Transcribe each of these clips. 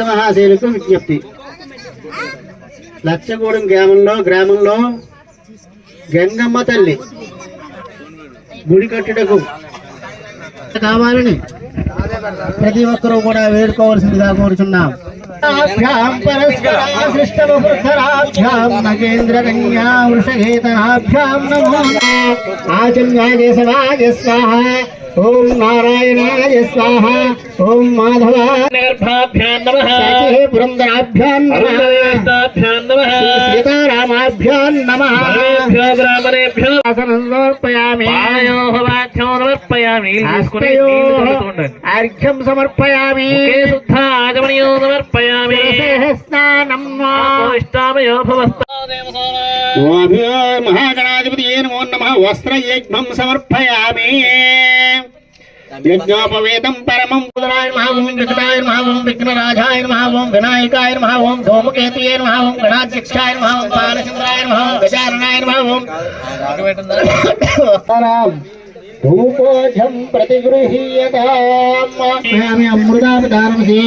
మహాశైలకు విజ్ఞప్తి. లచ్చగూడెం గ్రామంలో గ్రామంలో గంగమ్మ తల్లి గుడి కట్టుటకు కావాలని ప్రతి ఒక్కరూ కూడా వేడుకోవాల్సిందిగా కోరుచున్నాం. అభ్యాం స్వాహ. ఓం నారాయణాయ స్వాహ ఓం మాధవాభ్యాం నమ. పురంధరాభ్యాం నమ. సీతారామాభ్యాం నమ. ఆసనం సమర్పయామి. అర్ఘ్యం సమర్పయామి. స్నానం ఓభ్యో మహాగణాధిపతి నమో నమ. వస్త్రయజ్ఞం సమర్పయామి. यज्ञोपवेदम परमं कुदराय महाभूम ओम महाभूम नमः ओम विघ्नराजाय महाभूम ओम विनायकाय नमः ओम धूमकेतुये नमः ओम गणाध्यक्षाय नमः ओम बालचंद्राय नमः ओम गजाननाय नमः ओम धूपोजं प्रतिगृहीयताम्। अमृतापदारमसि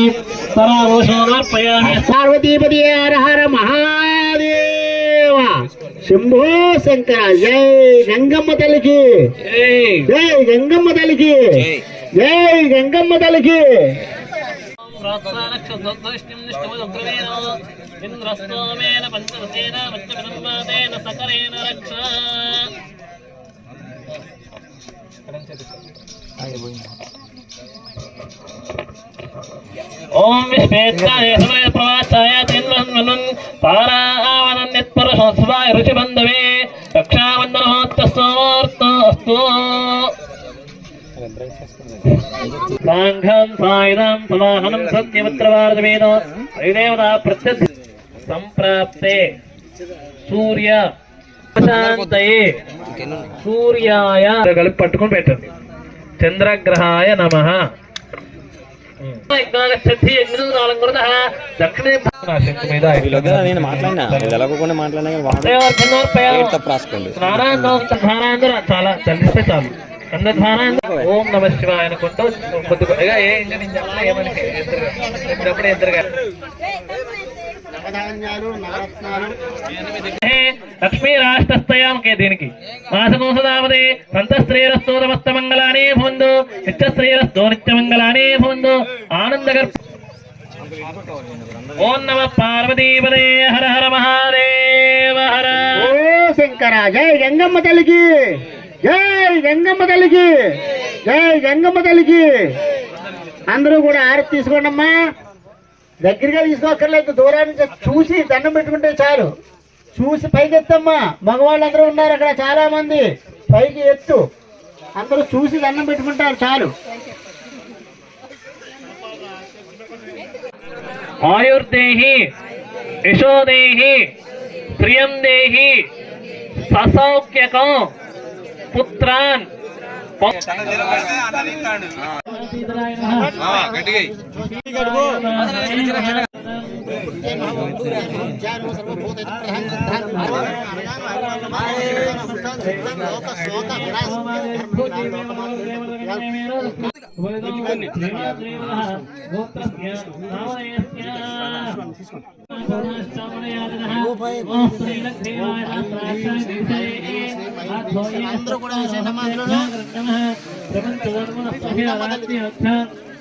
परावोषोमर्पयामि पार्वतीपतिये हर हर महा శంభో శంకర జై గంగమ్మ తల్లికి. జై. గంగమ్మ తల్లికి. జై. గంగమ్మ తల్లికి. ఇంద్రస్తోమేన పంచరసేన పంచవినంబాదేన సకరేణ రక్ష. ఓం సమయ ప్రవాచాయ తిన్వన్వనున్ పారావనన్యత్పరశోత్సవాయ రుచిబంధవే రక్షాబంధనోత్తస్తోర్తోస్తు సాంఘం సాయుధం సమాహనం సత్యమిత్ర సత్యమిత్రవారవేద హరిదేవత ప్రత్యక్ష సంప్రాప్తే సూర్య శాంతయే సూర్యాయ కలిపి పట్టుకొని పెట్టండి చంద్రగ్రహాయ నమ నేను మాట్లాడినా మాట్లాడినా రాసుకోండి చాలా చాలు ఓం నమ శివాయ అనుకుంటూ కొద్దిగా ఏ ఏమని నవధాన్యాలు నవరత్నాలు లక్ష్మీ రాష్ట్రస్తయాం కే దీనికి. మాసకోసదావదే సంతస్త్రీరస్తో నమస్త మంగళానే భూందు నిత్యస్త్రీరస్తో నిత్యమంగళానే భూందు ఆనందగర్ ఓం నమ పార్వతీపదే హర హర మహాదేవ హర. ఓ శంకర జై గంగమ్మ తల్లికి. జై గంగమ్మ తల్లికి. జై గంగమ్మ తల్లికి. అందరూ కూడా ఆరతి తీసుకోండి అమ్మా దగ్గరగా తీసుకోక్కర్లేదు దూరాన్ని చూసి దండం పెట్టుకుంటే చాలు. చూసి పైకి ఎత్తమ్మా మగవాళ్ళందరూ ఉన్నారు అక్కడ చాలా మంది పైకి ఎత్తు. అందరూ చూసి దండం పెట్టుకుంటారు చాలు. ఆయుర్దేహి యశోదేహి ప్రియం దేహి ససౌఖ్యకం పుత్రాన్. గట్టిగా అందరూ కూడా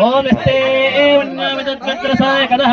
ఓం ఎస్తే వన్యామి తత్వం భద్రసాయ కదః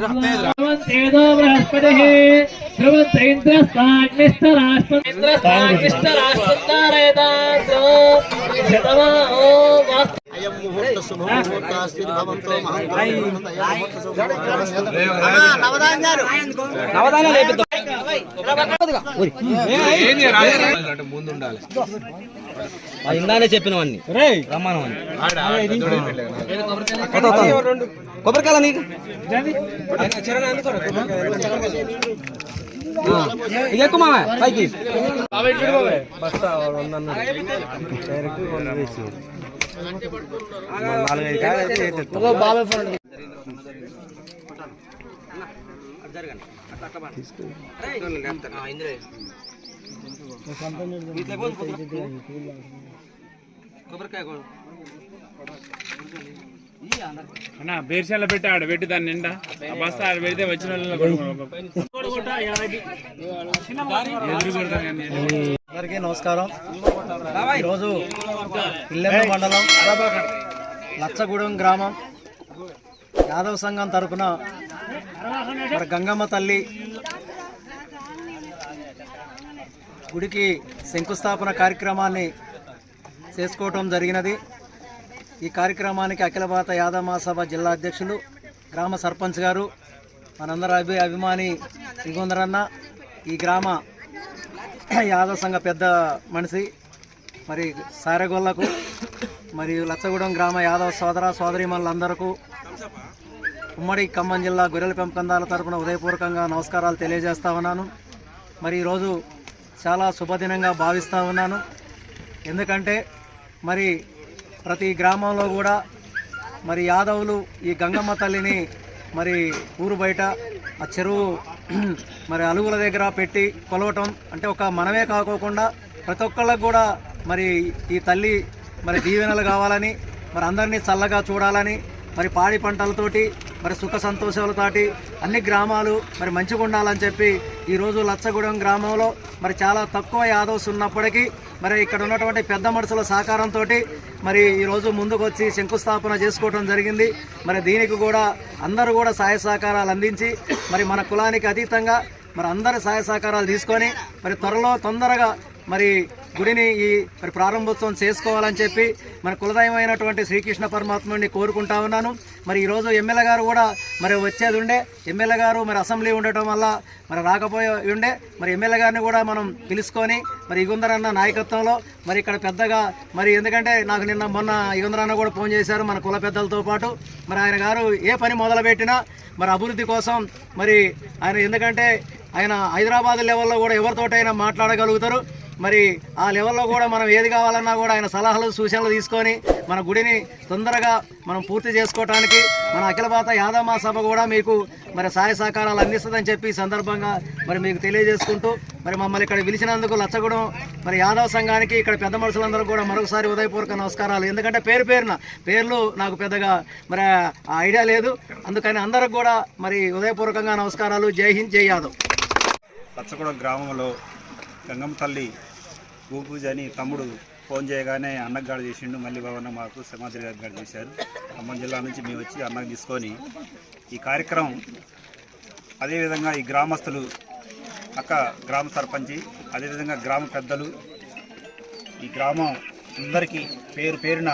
ధ్రువంతేదో బృహస్పతిః ధ్రువంతైంద్రస్తాగ్నిష్టరాష్ట్రస్తాగ్నిష్టరాష్ట్రతారయతాంద్రో శతమా ఓ వాస్తు అయం ముహూర్త శుభముహూర్తాస్తి భవంతో ఇందానే చెప్పినవన్నీ రమ్మను కొబ్బరికాయల నీకు ఎక్కువ మామ పైకి అన్న బేర్షాల పెట్టి ఆడ పెట్టి దాన్ని నిండా. బస్తా ఆడ పెడితే వచ్చిన కానీ అందరికీ నమస్కారం. ఈరోజు ఇల్లెమ్మ మండలం లచ్చగూడెం గ్రామం. యాదవ సంఘం తరపున మరి గంగమ్మ తల్లి గుడికి శంకుస్థాపన కార్యక్రమాన్ని చేసుకోవటం జరిగినది. ఈ కార్యక్రమానికి అఖిల భారత యాదవ మహాసభ జిల్లా అధ్యక్షులు గ్రామ సర్పంచ్ గారు మనందరి అభి అభిమాని ఇగొందరన్న ఈ గ్రామ యాదవ సంఘ పెద్ద మనిషి మరి సారెగొల్లకు మరియు లచ్చగూడెం గ్రామ యాదవ సోదర సోదరిమణులందరకు ఉమ్మడి ఖమ్మం జిల్లా గొర్రెల పెంపకందాల తరపున ఉదయపూర్వకంగా నమస్కారాలు తెలియజేస్తా ఉన్నాను. మరి ఈరోజు చాలా శుభదినంగా భావిస్తూ ఉన్నాను. ఎందుకంటే మరి ప్రతి గ్రామంలో కూడా మరి యాదవులు ఈ గంగమ్మ తల్లిని మరి ఊరు బయట ఆ చెరువు మరి అలుగుల దగ్గర పెట్టి కొలవటం అంటే ఒక మనమే కాకోకుండా ప్రతి ఒక్కళ్ళకు కూడా మరి ఈ తల్లి మరి దీవెనలు కావాలని మరి అందరినీ చల్లగా చూడాలని మరి పాడి పంటలతోటి మరి సుఖ సంతోషాలతోటి అన్ని గ్రామాలు మరి మంచిగా ఉండాలని చెప్పి ఈరోజు లచ్చగూడెం గ్రామంలో మరి చాలా తక్కువ యాదవ్స్ ఉన్నప్పటికీ మరి ఇక్కడ ఉన్నటువంటి పెద్ద మనుషుల సహకారంతో మరి ఈరోజు ముందుకు వచ్చి శంకుస్థాపన చేసుకోవడం జరిగింది. మరి దీనికి కూడా అందరూ కూడా సహాయ సహకారాలు అందించి మరి మన కులానికి అతీతంగా మరి అందరి సహాయ సహకారాలు తీసుకొని మరి త్వరలో తొందరగా మరి గుడిని ఈ మరి ప్రారంభోత్సవం చేసుకోవాలని చెప్పి మన కులదైవమైనటువంటి శ్రీకృష్ణ పరమాత్ముడిని కోరుకుంటా ఉన్నాను. మరి ఈరోజు ఎమ్మెల్యే గారు కూడా మరి వచ్చేది ఉండే. ఎమ్మెల్యే గారు మరి అసెంబ్లీ ఉండటం వల్ల మరి రాకపోయి ఉండే. మరి ఎమ్మెల్యే గారిని కూడా మనం పిలుచుకొని మరి ఇగుందరన్న నాయకత్వంలో మరి ఇక్కడ పెద్దగా మరి ఎందుకంటే నాకు నిన్న మొన్న ఇగుందరన్న కూడా ఫోన్ చేశారు మన కుల పెద్దలతో పాటు. మరి ఆయన గారు ఏ పని మొదలుపెట్టినా మరి అభివృద్ధి కోసం మరి ఆయన ఎందుకంటే ఆయన హైదరాబాద్ లెవెల్లో కూడా ఎవరితోటైనా మాట్లాడగలుగుతారు. మరి ఆ లెవెల్లో కూడా మనం ఏది కావాలన్నా కూడా ఆయన సలహాలు సూచనలు తీసుకొని మన గుడిని తొందరగా మనం పూర్తి చేసుకోవడానికి మన అఖిల భారత యాదవ మహాసభ కూడా మీకు మరి సహాయ సహకారాలు అందిస్తుందని చెప్పి ఈ సందర్భంగా మరి మీకు తెలియజేసుకుంటూ మరి మమ్మల్ని ఇక్కడ పిలిచినందుకు లచ్చగూడెం మరి యాదవ సంఘానికి ఇక్కడ పెద్ద మనుషులందరూ కూడా మరొకసారి ఉదయపూర్వక నమస్కారాలు. ఎందుకంటే పేరు పేరున పేర్లు నాకు పెద్దగా మరి ఐడియా లేదు. అందుకని అందరికి కూడా మరి ఉదయపూర్వకంగా నమస్కారాలు. జై హింద్ జై యాదవ్. లచ్చగూడెం గ్రామంలో గంగమ్మ తల్లి భూపూజ అని తమ్ముడు ఫోన్ చేయగానే అన్నగాడు చేసిండు మళ్ళీ భవన మాకు సమాధి గారు చేశారు. ఖమ్మం జిల్లా నుంచి మేము వచ్చి అన్నకు తీసుకొని ఈ కార్యక్రమం అదేవిధంగా ఈ గ్రామస్తులు అక్క గ్రామ సర్పంచి అదేవిధంగా గ్రామ పెద్దలు ఈ గ్రామం అందరికీ పేరు పేరున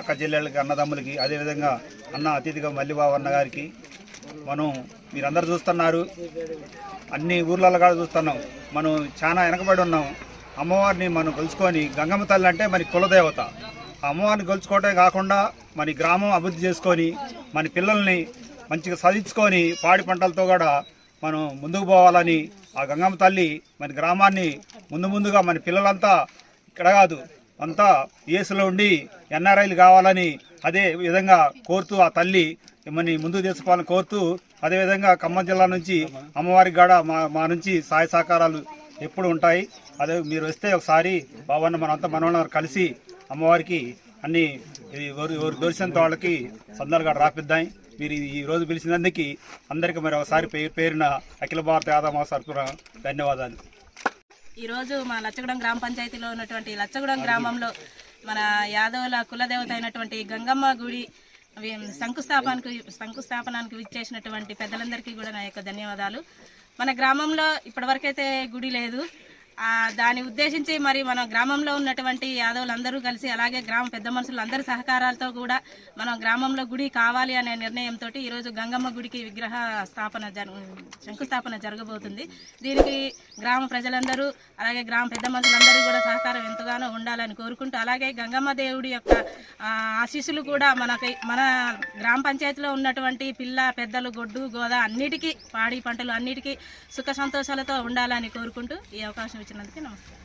అక్క జిల్లాలకి అన్నదమ్ములకి అదేవిధంగా అన్న అతిథిగా మల్లిబాబు అన్న గారికి మనం మీరందరూ చూస్తున్నారు. అన్ని ఊర్లలో కూడా చూస్తున్నాం. మనం చాలా వెనకబడి ఉన్నాం. అమ్మవారిని మనం కొలుచుకొని గంగమ్మ తల్లి అంటే మన కులదేవత. ఆ అమ్మవారిని కొలుచుకోవటమే కాకుండా మన గ్రామం అభివృద్ధి చేసుకొని మన పిల్లల్ని మంచిగా సాధించుకొని పాడి పంటలతో కూడా మనం ముందుకు పోవాలని ఆ గంగమ్మ తల్లి మన గ్రామాన్ని ముందు ముందుగా మన పిల్లలంతా ఇక్కడ కాదు అంతా ఏసులో ఉండి ఎన్ఆర్ఐలు కావాలని అదే విధంగా కోరుతూ ఆ తల్లి మన ముందుకు తీసుకోవాలని కోరుతూ అదేవిధంగా ఖమ్మం జిల్లా నుంచి అమ్మవారికి కూడా మా మా నుంచి సహాయ సహకారాలు ఎప్పుడు ఉంటాయి. అదే మీరు వస్తే ఒకసారి బాబన్న మనంతా మనవరం కలిసి అమ్మవారికి అన్ని ఎవరు ఎవరు వాళ్ళకి సందర్గా రాపిద్దాం. మీరు ఈ- రోజు పిలిచినందుకు అందరికీ మరి ఒకసారి పేరు పేరున అఖిల భారత యాదవ సర్కుర ధన్యవాదాలు. ఈరోజు మా లచ్చగూడెం గ్రామ పంచాయతీలో ఉన్నటువంటి లచ్చగూడెం గ్రామంలో మన యాదవుల కులదేవత అయినటువంటి గంగమ్మ గుడి అవి శంకుస్థాపనకు శంకుస్థాపనానికి విచ్చేసినటువంటి పెద్దలందరికీ కూడా నా యొక్క ధన్యవాదాలు. మన గ్రామంలో ఇప్పటివరకైతే గుడి లేదు. దాన్ని ఉద్దేశించి మరి మన గ్రామంలో ఉన్నటువంటి యాదవులందరూ కలిసి అలాగే గ్రామ పెద్ద మనుషులు అందరి సహకారాలతో కూడా మనం గ్రామంలో గుడి కావాలి అనే నిర్ణయంతో ఈరోజు గంగమ్మ గుడికి విగ్రహ స్థాపన జరు శంకుస్థాపన జరగబోతుంది. దీనికి గ్రామ ప్రజలందరూ అలాగే గ్రామ పెద్ద మనుషులందరూ కూడా సహకారం ఎంతగానో ఉండాలని కోరుకుంటూ అలాగే గంగమ్మ దేవుడి యొక్క ఆశీస్సులు కూడా మనకి మన గ్రామ పంచాయతీలో ఉన్నటువంటి పిల్ల పెద్దలు గొడ్డు గోద అన్నిటికీ పాడి పంటలు అన్నిటికీ సుఖ సంతోషాలతో ఉండాలని కోరుకుంటూ ఈ అవకాశం ఇచ్చినందుకు నమస్కారం.